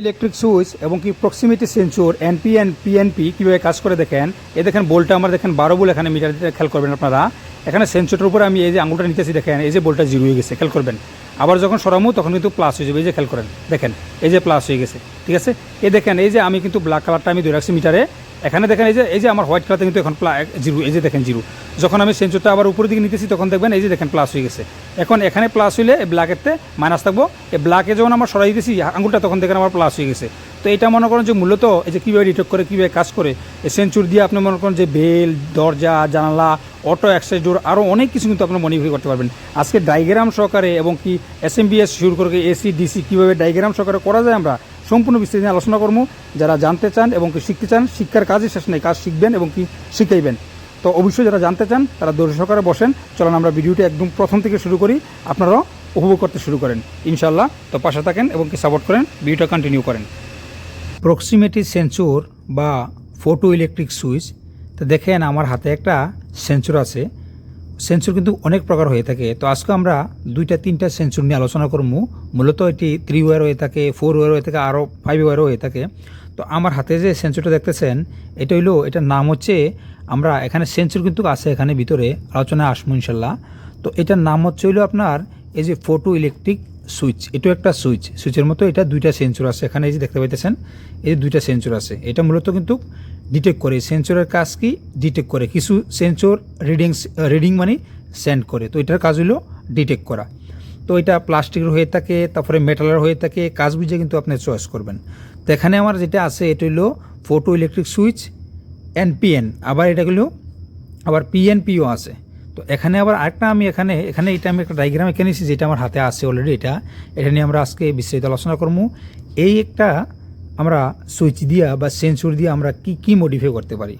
Electric switch এবং কি proximity sensor NPN PNP কীভাবে কাজ করে দেখেন। এ দেখেন বোল্টটা আমার দেখেন বারো বল এখানে মিটার খেয়াল করবেন আপনারা। এখানে সেন্সরটার উপরে আমি এই যে আঙুলটা নিতেছি, দেখেন, এই যে বোল্টটা জিরো হয়ে গেছে, খেয়াল করবেন। আবার যখন সরামু তখন কিন্তু প্লাস হয়ে যাবে, এই যে খেয়াল করেন, দেখেন, এই যে প্লাস হয়ে গেছে, ঠিক আছে? এ দেখেন, এই যে আমি কিন্তু ব্ল্যাক কালারটা আমি ধরে রাখছি মিটারে এখানে দেখেন এই যে এই যে আমার হোয়াইট কালারটা কিন্তু এখন প্লা জিরো, এই যে দেখেন জিরো। যখন আমি সেন্সরটা আবার উপরের দিকে নিতেছি, তখন দেখবেন এই যে দেখেন প্লাস হয়ে গেছে। এখন এখানে প্লাস হইলে এই ব্ল্যাকেরতে মাইনাস থাকব। এই ব্ল্যাকে যখন আমার সরাই দিতেছি আঙুলটা তখন দেখেন আমার প্লাস হয়ে গেছে। তো এটা মনে করেন যে মূলত এই যে কীভাবে ডিটেক্ট করে, কীভাবে কাজ করে, এই সেঞ্চুর দিয়ে আপনি মনে করেন যে বেল, দরজা, জানালা অটো এক্সাইজ ডোর আরও অনেক কিছু কিন্তু আপনার মডিফাই করতে পারবেন। আজকে ডাইগ্রাম সহকারে এবং কি এস এম বিএস শুরু করে এসি ডিসি কীভাবে ডাইগ্রাম সহকারে করা যায় আমরা সম্পূর্ণ বিস্তারিত আলোচনা করব। যারা জানতে চান এবং কি শিখতে চান, শিক্ষার কাজই শেষ নেই। কাজ শিখবেন এবং কি শিখাইবেন। তো অবশ্যই যারা জানতে চান, তারা দর্শক সহকারে বসেন। চলেন আমরা ভিডিওটি একদম প্রথম থেকে শুরু করি। আপনারাও উপভোগ করতে শুরু করেন। ইনশাল্লাহ তো পাশে থাকেন এবং কি সাপোর্ট করেন, ভিডিওটা কন্টিনিউ করেন। প্রক্সিমিটি সেন্সর বা ফটো ইলেকট্রিক সুইচ তো দেখেন আমার হাতে একটা সেন্সর আছে। সেন্সর কিন্তু অনেক প্রকার হয়ে থাকে। তো আজকে আমরা দুইটা, তিনটা সেন্সর নিয়ে আলোচনা করব। মূলত এটি থ্রি ওয়ার হয়ে থাকে ফোর ওয়ার হয়ে থাকে, আরও ফাইভ ওয়ারও হয়ে থাকে। তো আমার হাতে যে সেন্সরটা দেখতেছেন, এটা হইল, এটার নাম হচ্ছে, আমরা এখানে সেন্সর কিন্তু আছে এখানে ভিতরে, আলোচনায় আসব ইনশাল্লাহ। তো এটার নাম হচ্ছে হইল আপনার, এই যে ফটো ইলেকট্রিক সুইচ এটাও একটা সুইচ সুইচের মতো এটা দুইটা সেন্সর আছে। এখানে এই যে দেখতে পাইতেছেন, এই যে দুইটা সেন্সর আছে। এটা মূলত কিন্তু ডিটেক্ট করে সেন্সরের কাজ কি ডিটেক্ট করে কিছু সেন্সর রিডিংস রিডিং মানে সেন্ড করে তো এটার কাজ হলো ডিটেক্ট করা তো এটা প্লাস্টিকের হয়ে থাকে তারপরে মেটালের হয়ে থাকে কাজ বুঝে কিন্তু আপনি চয়েস করবেন তো এখানে আমার যেটা আছে এটা হলো ফটো ইলেকট্রিক সুইচ এনপিএন আবার এটা হলো আবার পিএনপিও আছে তো এখানে আবার আরেকটা আমি এখানে এখানে এটা আমি একটা ডায়াগ্রাম এখানে নিয়েছি যেটা আমার হাতে আছে অলরেডি এটা এটা নিয়ে আমরা আজকে বিস্তারিত আলোচনা করব এই একটা আমরা সুইচ দিয়া বা সেন্সর দিয়ে আমরা কি কি মডিফাই করতে পারি?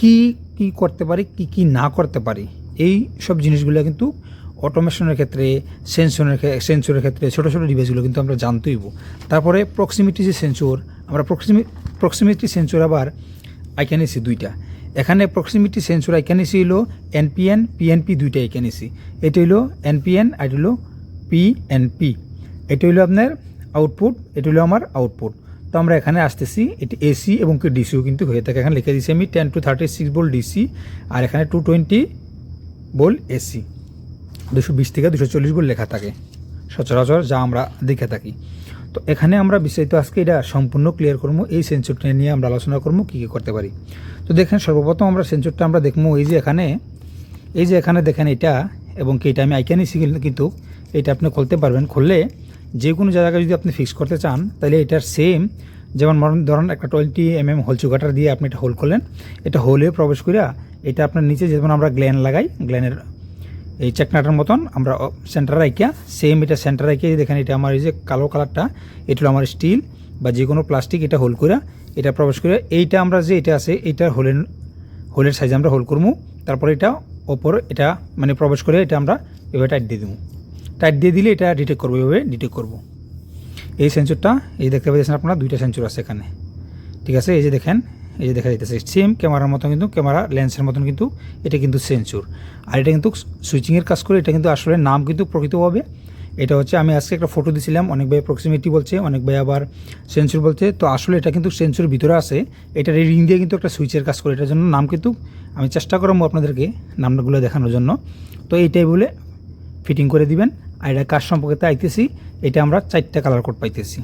কি কি করতে পারি, কি কি না করতে পারি? এই সব জিনিসগুলো কিন্তু অটোমেশনের ক্ষেত্রে সেন্সরের সেন্সরের ক্ষেত্রে ছোটো ছোটো ডিভাইসগুলো কিন্তু আমরা জানতেইব তারপরে প্রক্সিমিটি যে সেন্সর আমরা প্রক্সিমি প্রক্সিমিটি সেন্সর আবার আইকানেছি দুইটা। এখানে প্রক্সিমিটি সেন্সর আইকানেছি হলো এনপিএন পিএনপি দুইটা আইকানেছি এটা হলো এনপিএন আর হলো পিএনপি এটা হলো আপনার আউটপুট এটা হলো আমার আউটপুট তো আমরা এখানে আসতেছি। এটি এসি এবং কি ডিসিও কিন্তু হয়ে থাকে। এখানে লিখে দিয়েছি আমি টেন টু থার্টি সিক্স বোল ডিসি আর এখানে টু টোয়েন্টি বোল এসি দুশো বিশ থেকে দুশো চল্লিশ বোল লেখা থাকে। সচরাচর যা আমরা দেখে থাকি। তো এখানে আমরা বিস্তারিত আজকে এটা সম্পূর্ণ ক্লিয়ার করব। এই সেন্সরটা নিয়ে আমরা আলোচনা করব, কী কী করতে পারি। তো দেখেন, সর্বপ্রথম আমরা সেন্সরটা আমরা দেখব এই যে এখানে। এই যে এখানে দেখেন এটা এবং কি এটা আমি আইকানি শিখি কিন্তু এটা আপনি খুলতে পারবেন। খুললে যে কোনো জায়গায় যদি আপনি ফিক্স করতে চান, তাহলে এটার সেম যেমন ধরুন একটা টোয়েন্টি এম এম হোল চুকাটার দিয়ে আপনি এটা হোল করলেন, এটা হোলে প্রবেশ করিয়া এটা আপনার নিচে যেমন আমরা গ্ল্যান লাগাই গ্ল্যানের এই চেকনাটার মতন আমরা সেন্টার রাইকিয়া সেম এটা সেন্টার রাইকিয়া দেখেন এটা আমার এই যে কালো কালারটা এটা আমার স্টিল বা যে কোনো প্লাস্টিক এটা হোল করে এটা প্রবেশ করে এইটা আমরা যে এটা আছে, এইটা হোলের হোলের সাইজে আমরা হোল করব তারপরে এটা ওপর এটা মানে প্রবেশ করে এটা আমরা এভাবে টাইট দিয়ে দেবো টাইট দিয়ে দিলে এটা ডিটেক্ট করব, এভাবে ডিটেক্ট করব। এই সেন্সরটা এই দেখতে পাচ্ছেন আপনারা, দুইটা সেন্সর আছে এখানে। ঠিক আছে? এই যে দেখেন, এই যে দেখা যাইতেছে সেম ক্যামেরার মতন কিন্তু ক্যামেরা লেন্সের মতন কিন্তু এটা কিন্তু সেন্সর আর এটা কিন্তু সুইচিংয়ের কাজ করে, এটা কিন্তু আসলে নাম কিন্তু প্রকৃতভাবে। এটা হচ্ছে, আমি আজকে একটা ফটো দিছিলাম, অনেক ভাই প্রক্সিমিটি বলছে, অনেক ভাই আবার সেন্সর বলছে। তো আসলে এটা কিন্তু সেন্সর ভিতরে আছে, এটা রিং দিয়ে কিন্তু একটা সুইচের কাজ করে, এটার জন্য নাম কিন্তু আমি চেষ্টা করব আপনাদেরকে, নামগুলো দেখানোর জন্য। তো এইটাই বলে ফিটিং করে দিবেন। আর এটা কাজ সম্পর্কে আইতেছি, এটা আমরা চারটা কালার কোড পাইতেছি,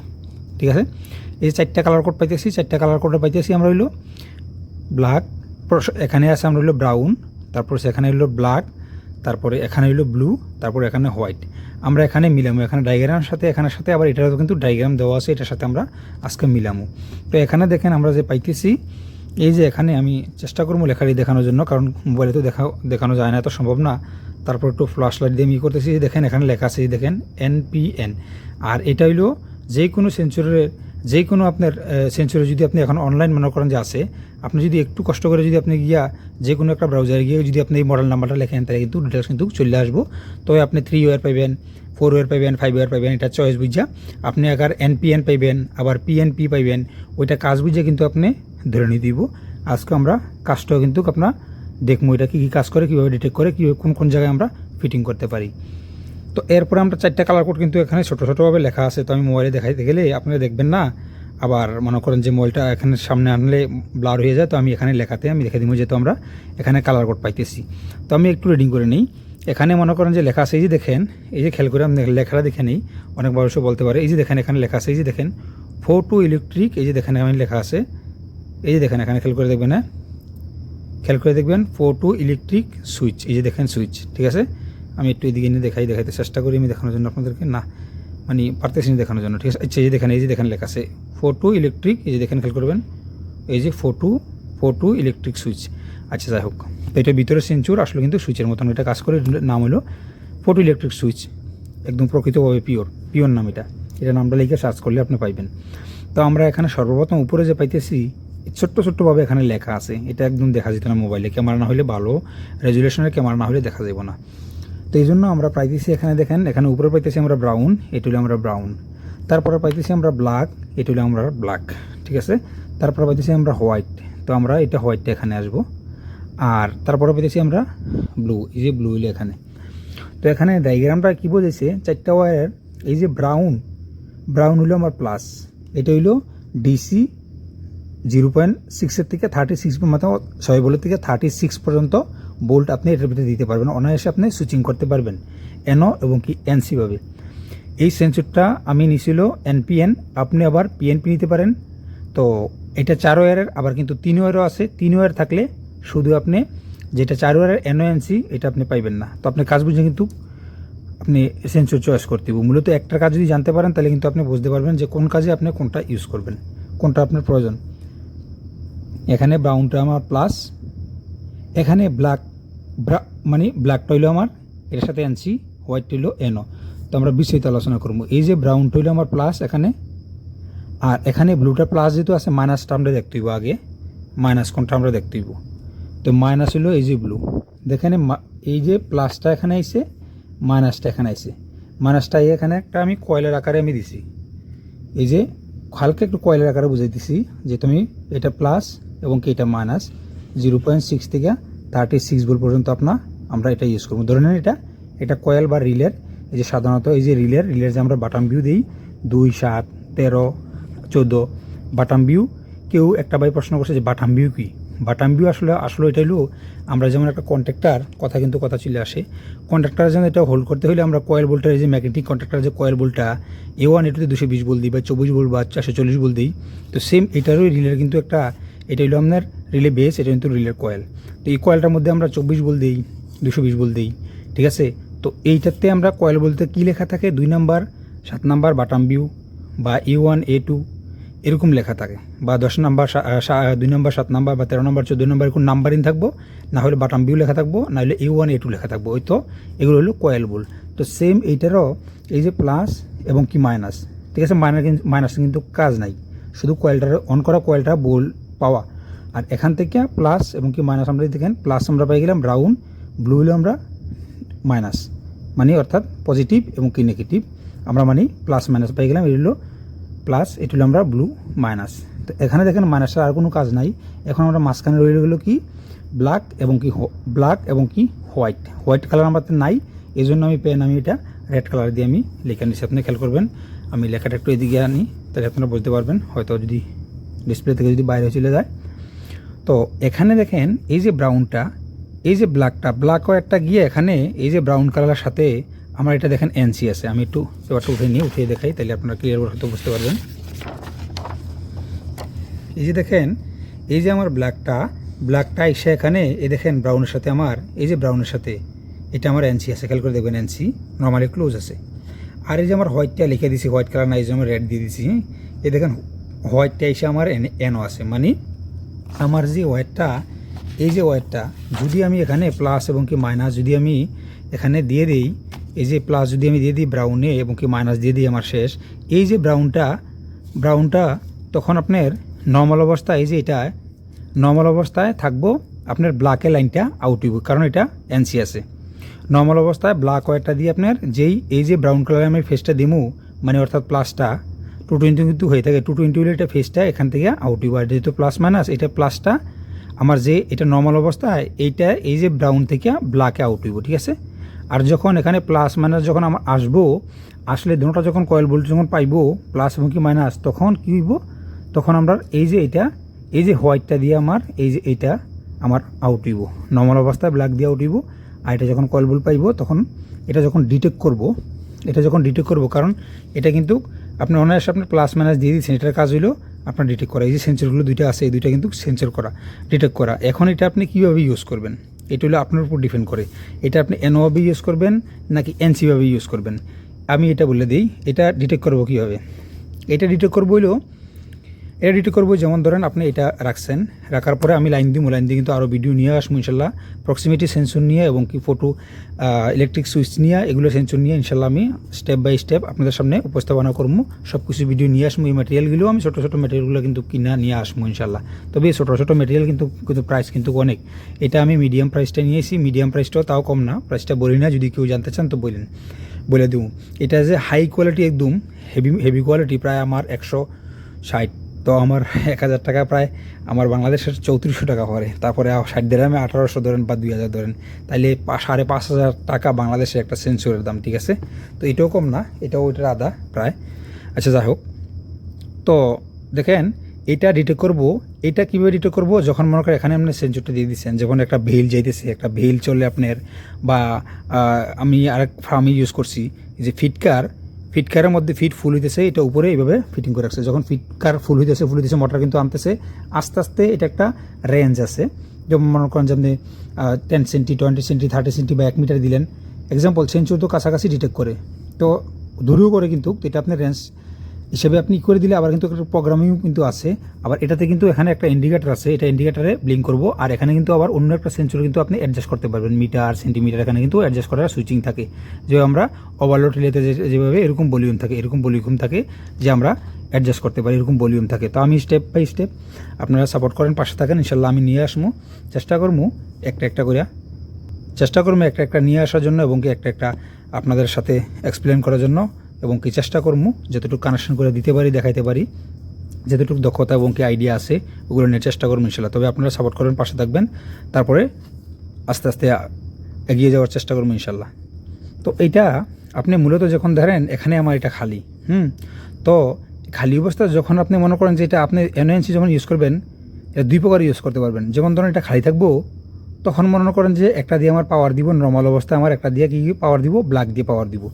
ঠিক আছে? এই চারটা কালার কোড পাইতেছি, চারটা কালার কোডে পাইতেছি আমরা হইল ব্ল্যাক এখানে আছে আমরা হইল ব্রাউন তারপর সেখানে হইল ব্ল্যাক তারপরে এখানে হইল ব্লু তারপরে এখানে হোয়াইট আমরা এখানে মিলামো, এখানে ডাইগ্রামের সাথে এখানের সাথে, আবার এটারও কিন্তু ডাইগ্রাম দেওয়া আছে, এটার সাথে আমরা আজকে মিলামো। তো এখানে দেখেন আমরা যে পাইতেছি, এই যে এখানে আমি চেষ্টা করব লেখাটি দেখানোর জন্য, কারণ মোবাইলে তো দেখা দেখানো যায় না, এত সম্ভব না। তারপর একটু ফ্লাশ লাইট দিয়ে ই করতেছি। দেখেন, এখানে লেখা আছে দেখেন এনপিএন আর এটা হইল যে কোনো সেঞ্চুরির যে কোনো আপনার সেঞ্চুরি যদি আপনি এখন অনলাইন মনে করেন যে আছে, আপনি যদি একটু কষ্ট করে যদি আপনি গিয়া যে কোনো একটা ব্রাউজারে গিয়ে যদি আপনি এই মডেল নাম্বারটা লেখেন, তাহলে কিন্তু ডিটেলস কিন্তু চলে আসব। তবে আপনি থ্রি ওয়ার পাইবেন ফোর ওয়ার পাইবেন ফাইভ ওয়ার পাইবেন, এটা চয়েস বুঝা আপনি আবার এনপিএন পাইবেন, আবার পিএনপি পাইবেন, ওইটা কাজ বুঝে কিন্তু আপনি ধরে নিয়ে দিব। আজকে আমরা কাজটাও কিন্তু আপনার দেখব এটা কী কী কাজ করে, কীভাবে ডিটেক্ট করে, কীভাবে কোন কোন জায়গায় আমরা ফিটিং করতে পারি। তো এরপরে আমরা চারটা কালার কোড কিন্তু এখানে ছোটো ছোটোভাবে লেখা আছে, তো আমি মোবাইলে দেখাইতে গেলে আপনারা দেখবেন না। আবার মনে করেন যে মোবাইলটা এখানে সামনে আনলে ব্লার হয়ে যায়, তো আমি এখানে লেখাতে, আমি দেখে দিব যেহেতু আমরা এখানে কালার কোড পাইতেছি। তো আমি একটু রিডিং করে নিই। এখানে মনে করেন যে লেখা আছে, এই যে দেখেন, এই যে খেয়াল করে আমি লেখাটা দেখে নিই, অনেক মানুষও বলতে পারে। এই যে দেখেন এখানে লেখা আছে, এই যে দেখেন ফোর টু ইলেকট্রিক এই যে দেখেন এখানে লেখা আছে। এই যে দেখেন এখানে খেয়াল করে দেখবেন হ্যাঁ? খেয়াল করে দেখবেন ফোর টু ইলেকট্রিক সুইচ এই যে দেখেন সুইচ ঠিক আছে? আমি একটু এদিকে নিয়ে দেখাই, দেখাইতে চেষ্টা করি আমি দেখানোর জন্য আপনাদেরকে। না মানে পারতেছি না দেখানোর জন্য, ঠিক আছে? আচ্ছা এই যে দেখেন, এই যে দেখেন লেখা আছে ফোর টু ইলেকট্রিক এই যে দেখেন খেয়াল করবেন, এই যে four two two electric switch আচ্ছা যাই হোক, তো এটা ভিতরে সেঞ্চুর আসলে কিন্তু সুইচের মতন এটা কাজ করে নাম হলো ফোটো ইলেকট্রিক সুইচ একদম প্রকৃতভাবে পিওর পিওর নাম এটা। এটা নামটা লিখে সার্চ করলে আপনি পাইবেন। তো আমরা এখানে সর্বপ্রথম উপরে যে পাইতেছি ছোট্ট ছোট্টভাবে এখানে লেখা আছে। এটা একদম দেখা যেত না মোবাইলে। ক্যামেরা না হলে ভালো। রেজুলেশনের ক্যামেরা না হলে দেখা যাব না। তো এই জন্য আমরা পাইতেছি এখানে দেখেন, এখানে উপরে পাইতেছি আমরা ব্রাউন, এটা হলো আমরা ব্রাউন। তারপরে পাইতেছি আমরা ব্ল্যাক, এটা হলো আমরা ব্ল্যাক। ঠিক আছে? তারপরে পাইতেছি আমরা হোয়াইট। তো আমরা এটা হোয়াইটটা এখানে আসব। আর তারপরে পেতেছি আমরা ব্লু, এই যে ব্লু হইল এখানে। তো এখানে ডায়াগ্রামটা কী বোঝাইছে? চারটা ওয়ারের, এই যে ব্রাউন ব্রাউন হইল আমার প্লাস। এটা হইল ডিসি জিরো পয়েন্ট সিক্সের থেকে থার্টি সিক্স মতো ছয় বোল্টের থেকে থার্টি সিক্স পর্যন্ত বোল্ট আপনি এটার ভিতরে দিতে পারবেন। অনায়াসে আপনি সুইচিং করতে পারবেন এনও এবং কি এনসি ভাবে। এই সেন্সরটা আমি নিছিল এনপিএন আপনি আবার পিএনপি নিতে পারেন। তো এটা চার ওয়ারের আবার কিন্তু তিন ওয়ারও আছে। তিন ওয়ার থাকলে শুধু আপনি যেটা চার ওয়ারের এনওএনসি এটা আপনি পাইবেন না। তো আপনি কাজ বুঝে কিন্তু আপনি সেন্সর চয়েস করতে হবে। মূলত একটা কাজ যদি জানতে পারেন, তাহলে কিন্তু আপনি বুঝতে পারবেন যে কোন কাজে আপনি কোনটা ইউজ করবেন, কোনটা আপনার প্রয়োজন। এখানে ব্রাউনটা আমার প্লাস এখানে ব্ল্যাক মানে ব্ল্যাকটা হইল আমার, এর সাথে আনছি হোয়াইট হইল এনও তো আমরা বিস্তারিত আলোচনা করব। এই যে ব্রাউনটা হইল আমার প্লাস এখানে, আর এখানে ব্লুটা প্লাস যেহেতু আছে মাইনাসটা আমরা দেখতে হইব আগে। মাইনাস কোনটা আমরা দেখতে তো মাইনাস হলো এই যে ব্লু দেখেন এই যে প্লাসটা এখানে আইছে মাইনাসটা এখানে আইছে। মাইনাসটা এখানে একটা আমি কয়েলের আকারে আমি দিছি। এই যে, হালকা একটু কয়েলের আকারে বুঝাই দিছি যে তুমি এটা প্লাস এবং কি এটা মাইনাস জিরো পয়েন্ট সিক্স থেকে থার্টি সিক্স ভোল্ট পর্যন্ত আপনার আমরা এটা ইউজ করব। ধরে নেন এটা এটা কয়েল বা রিলের এই যে সাধারণত এই যে রিলের রিলের যে আমরা বাটাম ভিউ দিই, দুই, সাত, তেরো, চোদ্দ বাটাম ভিউ কেউ একটা ভাই প্রশ্ন করছে যে বাটাম ভিউ কী? বাটাম ভিউ আসলে আসলে এটা হলো আমরা যেমন একটা কন্ট্রাক্টার কথা কিন্তু কথা চলে আসে। কন্ট্রাক্টার যেন এটা হোল্ড করতে হলে আমরা কয়েল বোল্টের যে ম্যাগনেটিক কন্ট্রাক্টার যে কয়েল বোল্টটা এ ওয়ান এটুতে দুশো বিশ বল দিই বা চব্বিশ বল বা চারশো চল্লিশ বল দিই। তো সেম এটারও রিলের কিন্তু একটা এটা হলো আপনার রিলে বেস এটা কিন্তু রিলের কয়েল তো এই কয়েলটার মধ্যে আমরা চব্বিশ বল দিই, দুশো বিশ বল দিই, ঠিক আছে? তো এইটাতে আমরা কয়েল বলতে কী লেখা থাকে? দুই নাম্বার, সাত নাম্বার বাটাম বিউ বা এ ওয়ান এ টু এরকম লেখা থাকে। বা দশ নাম্বার দুই নম্বর, সাত নাম্বার বা তেরো নম্বর, চোদ্দ নম্বর, এরকম নাম্বারিং থাকব। না হলে বাটাম বিউ লেখা থাকব, না হলে এ ওয়ান এ টু লেখা থাকব। ওই তো, এগুলো হলো কয়েল বুল। তো সেম এইটারও এই যে প্লাস এবং কি মাইনাস ঠিক আছে? মাইনাস মাইনাস কিন্তু কাজ নাই। শুধু কয়েলটার অন করা কয়েলটা বোল পাওয়া। আর এখান থেকে প্লাস এবং কি মাইনাস আমরা দেখেন প্লাস আমরা পাই গেলাম ব্রাউন ব্লু হলো আমরা মাইনাস মানে অর্থাৎ পজিটিভ এবং কি নেগেটিভ আমরা মানে প্লাস মাইনাস পাই গেলাম এগুলো প্লাস এটি হলো আমরা ব্লু মাইনাস তো এখানে দেখেন মাইনাসের আর কোনো কাজ নাই। এখন আমরা মাঝখানে রয়ে গেলো কি? ব্ল্যাক এবং কি ব্ল্যাক এবং কি হোয়াইট হোয়াইট কালার আমার নাই এই জন্য আমি পেন আমি এটা রেড কালার দিয়ে আমি লেখা নিচ্ছি আপনি খেয়াল করবেন, আমি লেখাটা একটু এদিকে আনি, তাহলে আপনারা বুঝতে পারবেন, হয়তো যদি ডিসপ্লে থেকে যদি বাইরে চলে যায়। তো এখানে দেখেন, এই যে ব্রাউনটা এই যে ব্ল্যাকটা ব্ল্যাক একটা গিয়ে এখানে এই যে ব্রাউন কালারের সাথে আমার এটা দেখেন এনসি আছে। আমি একটু পেপারটা উঠে নিয়ে, উঠিয়ে দেখাই, তাহলে আপনারা ক্লিয়ার হয়তো বুঝতে পারবেন। এই যে দেখেন, এই যে আমার ব্ল্যাকটা ব্ল্যাকটা এসে এখানে, এই দেখেন ব্রাউনের সাথে আমার, এই যে ব্রাউনের সাথে, এটা আমার এনসি আছে। খেয়াল করে দেখবেন এনসি নর্মালি ক্লোজ আছে। আর এই যে আমার হোয়াইটটা লিখে দিছি হোয়াইট কালার না, এই যে আমার রেড দিয়ে দিছি এই দেখেন হোয়াইটটা এসে আমার এনও আছে। মানে আমার যে ওয়েটটা এই যে ওয়েটটা যদি আমি এখানে প্লাস এবং কি মাইনাস যদি আমি এখানে দিয়ে দিই, এই যে প্লাস যদি আমি দিয়ে দিই ব্রাউনে এবং কি মাইনাস দিয়ে দিই আমার শেষ, এই যে ব্রাউনটা ব্রাউনটা তখন আপনার নর্মাল অবস্থায় এই যে এটা নর্মাল অবস্থায় থাকব, আপনার ব্ল্যাকের লাইনটা আউট হইব, কারণ এটা এনসি আছে। নর্মাল অবস্থায় ব্ল্যাক ওয়ারটা দিয়ে আপনার যেই, এই যে ব্রাউন কালারে আমি ফেসটা দিমু মানে অর্থাৎ প্লাসটা টু টোয়েন্টি কিন্তু হয়ে থাকে। টু টোয়েন্টি হলে এটা ফেসটা এখান থেকে আউট আর যেহেতু প্লাস মাইনাস এটা প্লাসটা আমার যে এটা নর্মাল অবস্থা, এইটা এই যে ব্রাউন থেকে ব্ল্যাকে আউট হইব, ঠিক আছে? আর যখন এখানে প্লাস মাইনাস যখন আমার আসব, আসলে দুটোটা যখন কয়েল বোল্ট যখন পাইবো প্লাস এবং কি মাইনাস তখন কী হইব? তখন আমরা এই যে এটা, এই যে হোয়াইটটা দিয়ে আমার, এই যে এইটা আমার আউট হইব। নর্মাল অবস্থায় ব্ল্যাক দিয়ে আউট হইব। আর এটা যখন কয়েল বোল্ট পাইব, তখন এটা যখন ডিটেক্ট করব, এটা যখন ডিটেক্ট করব, কারণ এটা কিন্তু আপনি অনায়াসে আপনার প্লাস মাইনাস দিয়ে দিয়েছেন এটার কাজ হলো আপনার ডিটেক্ট করা। এই যে সেন্সরগুলো দুইটা আছে, এই দুইটা কিন্তু সেন্সর করা ডিটেক্ট করা। এখন এটা আপনি কীভাবে ইউজ করবেন? এটা হলো আপনার উপর ডিপেন্ড করে। এটা আপনি এনওভাবে ইউজ করবেন, নাকি এনসিভাবে ইউজ করবেন? আমি এটা বলে দিই, এটা ডিটেক্ট করব কীভাবে? এটা ডিটেক্ট করব হইল এটা ডিটেক্ট করব, যেমন ধরেন আপনি এটা রাখছেন, রাখার পরে আমি লাইন দিব লাইন দিয়ে কিন্তু আরও ভিডিও নিয়ে আসব ইনশাল্লাহ। প্রক্সিমিটি সেন্সর নিয়ে এবং কি ফটো ইলেকট্রিক সুইচ নিয়ে এগুলো সেন্সর নিয়ে ইনশাল্লাহ আমি স্টেপ বাই স্টেপ আপনাদের সামনে উপস্থাপনা করব। সব কিছু ভিডিও নিয়ে আসব, এই ম্যাটেরিয়ালগুলো আমি ছোটো ছোটো ম্যাটেরিয়ালগুলো কিন্তু কিনা নিয়ে আসব ইনশাল্লাহ। তবে এই ছোটো ছোটো ম্যাটেরিয়াল কিন্তু কিন্তু প্রাইস কিন্তু অনেক। এটা আমি মিডিয়াম প্রাইসটা নিয়েছি মিডিয়াম প্রাইসটাও তাও কম না প্রাইসটা বলি না, যদি কেউ জানতে চান তো বলেন, বলে দেবো এটা যে হাই কোয়ালিটি একদম হেভি হেভি কোয়ালিটি প্রায় আমার একশো ষাট তো আমার এক হাজার টাকা প্রায় আমার বাংলাদেশের চৌত্রিশশো টাকা পড়ে। তারপরে ষাট দেড়ামে আঠারোশো ধরেন বা দুই হাজার ধরেন। তাইলে সাড়ে পাঁচ হাজার টাকা বাংলাদেশের একটা সেন্সরের দাম, ঠিক আছে? তো এটাও কম না, এটাও ওইটার আদা প্রায়। আচ্ছা যাই হোক। তো দেখেন, এটা ডিটেক্ট করব, এটা কীভাবে ডিটেক্ট করব? যখন মনে করেন এখানে আপনি সেন্সরটা দিয়ে দিচ্ছেন, যখন একটা ভেল যাইতেছে, একটা ভেল চলে আপনার বা আমি আরেক ফার্মে ইউজ করছি, যে ফিটকার ফিটকারের মধ্যে ফিট ফুল হইতেছে, এটা উপরে এইভাবে ফিটিং করে রাখছে। যখন ফিটকার ফুল হইতেছে ফুল হইতেছে, মোটর কিন্তু আনতেছে, আস্তে আস্তে এটা একটা রেঞ্জ আছে। যেমন মনে করেন যে আপনি ten centi twenty centi thirty centi বা এক মিটার দিলেন। এক্সাম্পল সেঞ্চুরি তো কাছাকাছি ডিটেক্ট করে। তো দূরেও করে কিন্তু এটা আপনার রেঞ্জ হিসেবে আপনি করে দিলে আবার কিন্তু একটা প্রোগ্রামিং কিন্তু আছে। আবার এটাতে কিন্তু এখানে একটা ইন্ডিকেটার আছে। এটা ইন্ডিকেটারে ব্লিঙ্ক করব। আর এখানে কিন্তু আবার অন্য একটা সেন্সর কিন্তু আপনি অ্যাডজাস্ট করতে পারবেন। মিটার সেন্টিমিটার এখানে কিন্তু অ্যাডজাস্ট করার সুইচিং থাকে। যে আমরা ওভারলোড রিলেতে যেভাবে এরকম ভলিউম থাকে, এরকম ভলিউম থাকে যে আমরা অ্যাডজাস্ট করতে পারি, এরকম ভলিউম থাকে। তো আমি স্টেপ বাই স্টেপ আপনারা সাপোর্ট করেন, পাশে থাকেন ইনশাল্লাহ আমি নিয়ে আসব। চেষ্টা করব একটা একটা করে চেষ্টা করব একটা একটা নিয়ে আসার জন্য এবং কি একটা একটা আপনাদের সাথে এক্সপ্লেন করার জন্য। এবং কি চেষ্টা করব যতটুকু কানেকশন করে দিতে পারি, দেখাইতে পারি, যতটুকু দক্ষতা এবং কি আইডিয়া আছে, ওগুলো নিয়ে চেষ্টা করব ইনশাল্লাহ তবে আপনারা সাপোর্ট করবেন পাশে থাকবেন, তারপরে আস্তে আস্তে এগিয়ে যাওয়ার চেষ্টা করব ইনশাল্লাহ তো এইটা আপনি মূলত যখন ধরেন, এখানে আমার এটা খালি, হুম? তো খালি অবস্থা যখন আপনি মনে করেন যে এটা আপনি এনএনসি যখন ইউজ করবেন, এটা দুই প্রকার ইউজ করতে পারবেন। যেমন ধরেন, এটা খালি থাকব তখন মনে করেন যে একটা দিয়ে আমার পাওয়ার দিব নর্মাল অবস্থায় আমার একটা দিয়ে কি পাওয়ার দিব? ব্ল্যাক দিয়ে পাওয়ার দিব।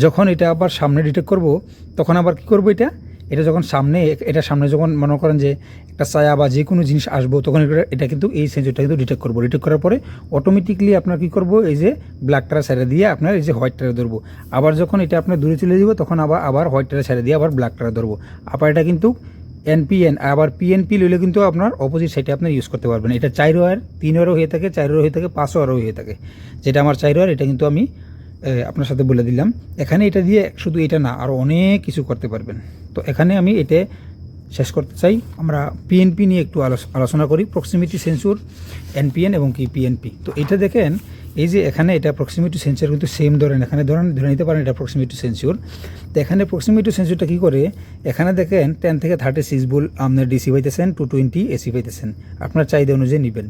যখন এটা আবার সামনে ডিটেক্ট করব, তখন আবার কি করব এটা? এটা যখন সামনে, এটা সামনে যখন মনে করেন যে একটা ছায়া বা যে কোনো জিনিস আসব, তখন এটা- কিন্তু এই সেন্সরটা কিন্তু ডিটেক্ট করব। ডিটেক্ট করার পরে অটোমেটিকলি আপনার কি করব? এই যে ব্ল্যাকটা ছেড়ে দিয়ে আপনার এই যে হোয়াইট হোয়াইটটা ধরবো। আবার যখন এটা আপনার দূরে চলে যাব তখন আবার আবার হোয়াইট হোয়াইটটা ছেড়ে দিয়ে আবার ব্ল্যাকটা ধরবো। আবার এটা কিন্তু এনপিএন, আবার পিএনপি লইলে কিন্তু আপনার অপোজিট সাইডে আপনি ইউজ করতে পারবেন। এটা চার ওয়ার তিন ওয়ারও হয়ে থাকে, চার ওয়ার হয়ে থাকে, পাঁচ ওয়ারও হয়ে থাকে। যেটা আমার চার ওয়ার এটা কিন্তু আমি আপনার সাথে বলে দিলাম। এখানে এটা দিয়ে শুধু এটা না আরও অনেক কিছু করতে পারবেন। তো এখানে আমি এটা শেষ করতে চাই। আমরা পিএনপি নিয়ে একটু আলোচ- আলোচনা করি। প্রক্সিমিটি সেন্সর এনপিএন এবং কি পিএনপি। তো এটা দেখেন এই যে এখানে এটা প্রক্সিমিটি সেন্সর কিন্তু সেম ধরেন, এখানে ধরেন, ধরে নিতে পারেন এটা প্রক্সিমিটি সেন্সর তো এখানে প্রক্সিমিটি সেন্সরটা কী করে? এখানে দেখেন টেন থেকে থার্টি সিক্স বল আপনার ডিসি পাইতেছেন টু টোয়েন্টি এসি পাইতেছেন। আপনার চাহিদা অনুযায়ী নেবেন।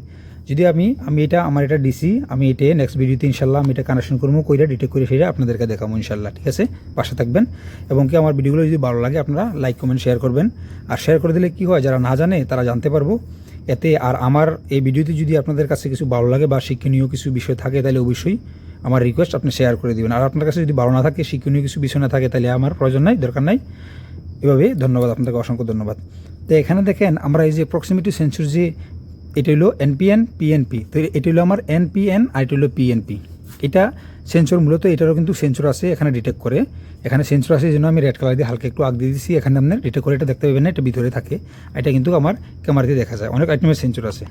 যদি আমি আমি এটা, আমার এটা ডিসি আমি এটা নেক্সট ভিডিওতে ইনশাল্লাহ আমি এটা কানেকশন করব, কইরা ডিটেক্ট করে সেটা আপনাদেরকে দেখাবো ইনশাল্লাহ ঠিক আছে? পাশে থাকবেন। এবং কি আমার ভিডিওগুলো যদি ভালো লাগে আপনারা লাইক কমেন্ট শেয়ার করবেন। আর শেয়ার করে দিলে কী হয়, যারা না জানে তারা জানতে পারব। এতে আর আমার এই ভিডিওতে যদি আপনাদের কাছে কিছু ভালো লাগে বা শিক্ষণীয় কিছু বিষয় থাকে, তাহলে অবশ্যই আমার রিকোয়েস্ট আপনি শেয়ার করে দিবেন। আর আপনার কাছে যদি ভালো না থাকে, শিক্ষণীয় কিছু বিষয় না থাকে, তাহলে আমার প্রয়োজন নাই, দরকার নাই। এভাবে ধন্যবাদ, আপনাকে অসংখ্য ধন্যবাদ। তো এখানে দেখেন, আমরা এই যে প্রক্সিমিটি সেন্সর যে, এটা হলো এনপিএন পিএনপি তো এটা হলো আমার এনপিএন আর এটা হলো পিএনপি এটা সেন্সর, মূলত এটারও কিন্তু সেন্সর আছে এখানে ডিটেক্ট করে। এখানে সেন্সর আছে জন্য আমি রেড কালার দিয়ে হালকা একটু আগ দিয়ে দিচ্ছি এখানে আপনার ডিটেক্ট করে এটা দেখতে পাবেন না, এটা ভিতরে থাকে। এটা কিন্তু আমার ক্যামেরা দিয়ে দেখা যায়। অনেক আইটেমের সেন্সর আছে।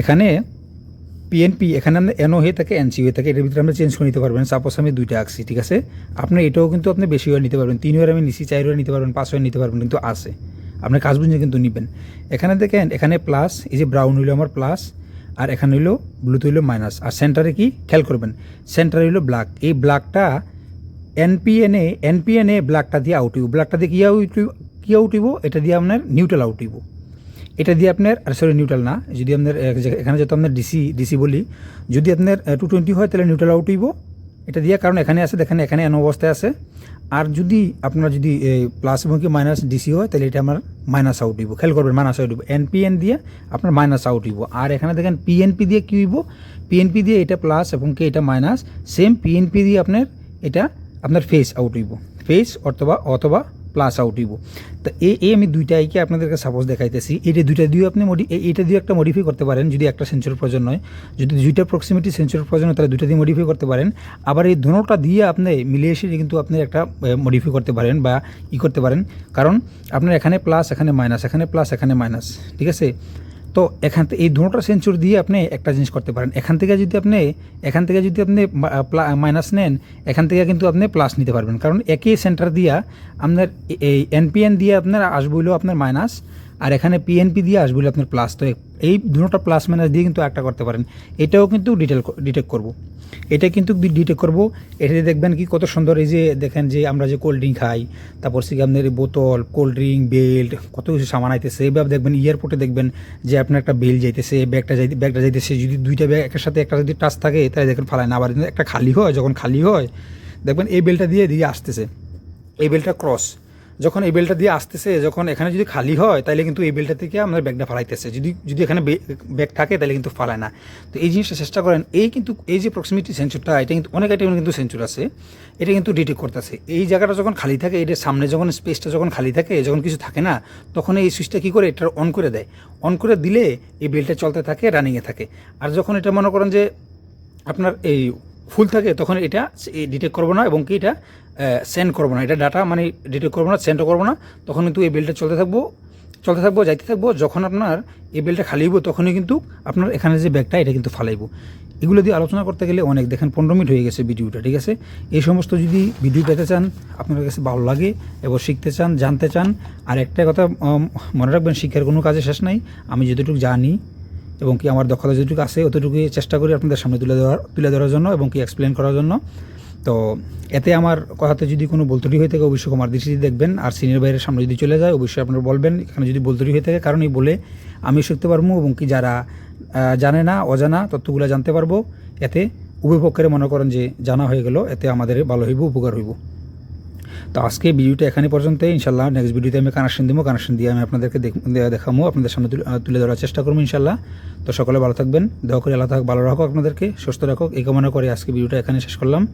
এখানে পিএনপি এখানে আমরা এনও হয়ে থাকে এনসি হয়ে থাকে, এটার ভিতরে আমরা চেঞ্জ করে নিতে পারবেন। সাপোজ আমি দুইটা আঁকছি, ঠিক আছে? আপনি এটাও কিন্তু আপনি বেশি হয়ে নিতে পারবেন। তিন হয়ে আমি নিচ্ছি চার হয়ে নিতে পারবেন, পাঁচ হয়ে নিতে পারবেন, কিন্তু আছে। আপনি কাজ বুঝে কিন্তু নেবেন। এখানে দেখেন, এখানে প্লাস এই যে ব্রাউন হইল আমার প্লাস আর এখানে হইল ব্লুতে হইল মাইনাস আর সেন্টারে কি? খেয়াল করবেন সেন্টারে হইল ব্ল্যাক এই ব্ল্যাকটা এনপিএনএ এনপিএনএ ব্ল্যাকটা দিয়ে আউট হইব। ব্ল্যাকটা দিয়ে কি আউট কি আউট হইব? এটা দিয়ে আপনার নিউট্রাল আউট হইব। এটা দিয়ে আপনার, আর সরি নিউট্রাল না, যদি আপনার এখানে যেহেতু আপনার ডিসি ডিসি বলি, যদি আপনার টু টোয়েন্টি হয়, তাহলে নিউট্রাল আউট হইব। এটা দিয়ে, কারণ এখানে আছে, দেখেন, এখানে এন অবস্থায় আছে। আর যদি আপনার যদি প্লাস এবং কি মাইনাস ডিসি হয়, তাহলে এটা আমার মাইনাস আউট হইব খেয়াল করবেন মাইনাস আউট হইব এনপিএন দিয়ে আপনার মাইনাস আউট হইব আর এখানে দেখেন পিএনপি দিয়ে কী হইব পিএনপি দিয়ে এটা প্লাস এবং কি এটা মাইনাস সেম পিএনপি দিয়ে আপনার এটা, আপনার ফেস আউট হইব ফেস অথবা অথবা প্লাস আউট হইব। তো এই আমি দুইটা আইকে আপনাদেরকে সাপোজ দেখাইতেছি। এটা দুইটা দিয়ে আপনি মডি এইটা দিয়ে একটা মডিফাই করতে পারেন, যদি একটা সেঞ্চুরির প্রয়োজন হয়। যদি দুইটা প্রক্সিমিটি সেঞ্চুরির প্রয়োজন হয়, তাহলে দুইটা দিয়ে মডিফাই করতে পারেন। আবার এই দুটোটা দিয়ে আপনি মিলিয়ে এসে কিন্তু আপনি একটা মডিফাই করতে পারেন বা ই করতে পারেন। কারণ আপনার এখানে প্লাস এখানে মাইনাস এখানে প্লাস এখানে মাইনাস ঠিক আছে? তো এখান এই দুটোটা সেঞ্চুরি দিয়ে আপনি একটা জিনিস করতে পারেন। এখান থেকে যদি আপনি এখান থেকে যদি আপনি মাইনাস নেন, এখান থেকে কিন্তু আপনি প্লাস নিতে পারবেন। কারণ একই সেন্টার দিয়া আপনার এই এনপিএন দিয়ে আপনার আসবে হলো আপনার মাইনাস আর এখানে পিএনপি দিয়ে আসবে হলো আপনার প্লাস তো এই দুটোটা প্লাস মাইনাস দিয়ে কিন্তু একটা করতে পারেন। এটাও কিন্তু ডিটেল ডিটেক্ট করব। এটা কিন্তু ডিটেক্ট করব। এটাতে দেখবেন কি কত সুন্দর এই যে দেখেন যে আমরা যে কোল্ড ড্রিঙ্ক খাই, তারপর সে আপনার বোতল কোল্ড ড্রিঙ্ক বেল্ট কত কিছু সামান আইতেছে। এইভাবে দেখবেন এয়ারপোর্টে দেখবেন যে আপনার একটা বেল যাইতেছে ব্যাগটা যাই ব্যাগটা যাইতেছে। যদি দুইটা ব্যাগ একের সাথে একটা যদি টাচ থাকে, তাহলে দেখেন ফালায় না। আবার একটা খালি হয়, যখন খালি হয়, দেখবেন এই বেলটা দিয়ে দিয়ে আসতেছে। এই বেলটা ক্রস যখন এই বেলটা দিয়ে আসতেছে, যখন এখানে যদি খালি হয় তাহলে কিন্তু এই বেলটা থেকে আমাদের ব্যাগটা ফালাইতেছে। যদি যদি এখানে ব্যাগ থাকে তাহলে কিন্তু ফালায় না। তো এই জিনিসটা চেষ্টা করেন, এই কিন্তু, এই যে প্রক্সিমিটি সেন্সরটা এটা কিন্তু অনেক আইটেমের কিন্তু সেন্সর আছে, এটা কিন্তু ডিটেক্ট করতেছে। এই জায়গাটা যখন খালি থাকে, এটার সামনে যখন স্পেসটা যখন খালি থাকে, যখন কিছু থাকে না, তখন এই সুইচটা কী করে, এটা অন করে দেয়। অন করে দিলে এই বেলটা চলতে থাকে রানিংয়ে থাকে। আর যখন এটা মনে করেন যে আপনার এই ফুল থাকে, তখন এটা ডিটেক্ট করব না, এবং কি এটা সেন্ড করব না। এটা ডাটা মানে ডিটেক্ট করব না সেন্ডও করব না। তখন কিন্তু এই বিলটা চলতে থাকব চলতে থাকব, যাইতে থাকব। যখন আপনার এই বিলটা খালি হইব, তখনই কিন্তু আপনার এখানে যে ব্যাগটা এটা কিন্তু ফালাইব। এগুলো দিয়ে আলোচনা করতে গেলে অনেক, দেখেন, পনেরো মিনিট হয়ে গেছে ভিডিওটা, ঠিক আছে? এই সমস্ত যদি ভিডিও পেতে চান, আপনার কাছে ভালো লাগে এবং শিখতে চান, জানতে চান, আর একটা কথা মনে রাখবেন, শিক্ষার কোনো কাজে শেষ নাই। আমি যতটুকু জানি এবং কি আমার দক্ষতা যেটুকু আছে, অতটুকুই চেষ্টা করি আপনাদের সামনে তুলে দেওয়ার তুলে ধরার জন্য এবং কি এক্সপ্লেন করার জন্য। তো এতে আমার কথাতে যদি কোনো বলতরি হয়ে থাকে, অবশ্যই কুমার দৃষ্টিতে দেখবেন। আর সিনিয়র বাইরের সামনে যদি চলে যায়, অবশ্যই আপনারা বলবেন, এখানে যদি বলতরি হয়ে থাকে, কারণ এই বলে আমি শিখতে পারব এবং কি যারা জানে না, অজানা তথ্যগুলো জানতে পারব, এতে উভয় পক্ষের মনে করেন যে জানা হয়ে গেল, এতে আমাদের ভালো হইব, উপকার হইব। তো আজকে ভিডিওটা এখানে পর্যন্ত ইনশাল্লাহ নেক্সট ভিডিওতে আমি কানেকশন দিব। কানেকশন দিয়ে আমি আপনাদেরকে দেখাবো আপনাদের সামনে তুলে- ধরার চেষ্টা করব ইনশাল্লাহ তো সকলে ভালো থাকবেন। দয়া করে আল্লাহ থাক ভালো রাখো আপনাদেরকে, সুস্থ রাখো এই কামনা করে আজকে ভিডিওটা এখানে শেষ করলাম।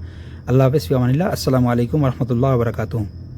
আল্লাহ হাফিজ ফিয়ামানিল্লাহ আসসালামু আলাইকুম রহমতুল্লাহ বারকাতুহ।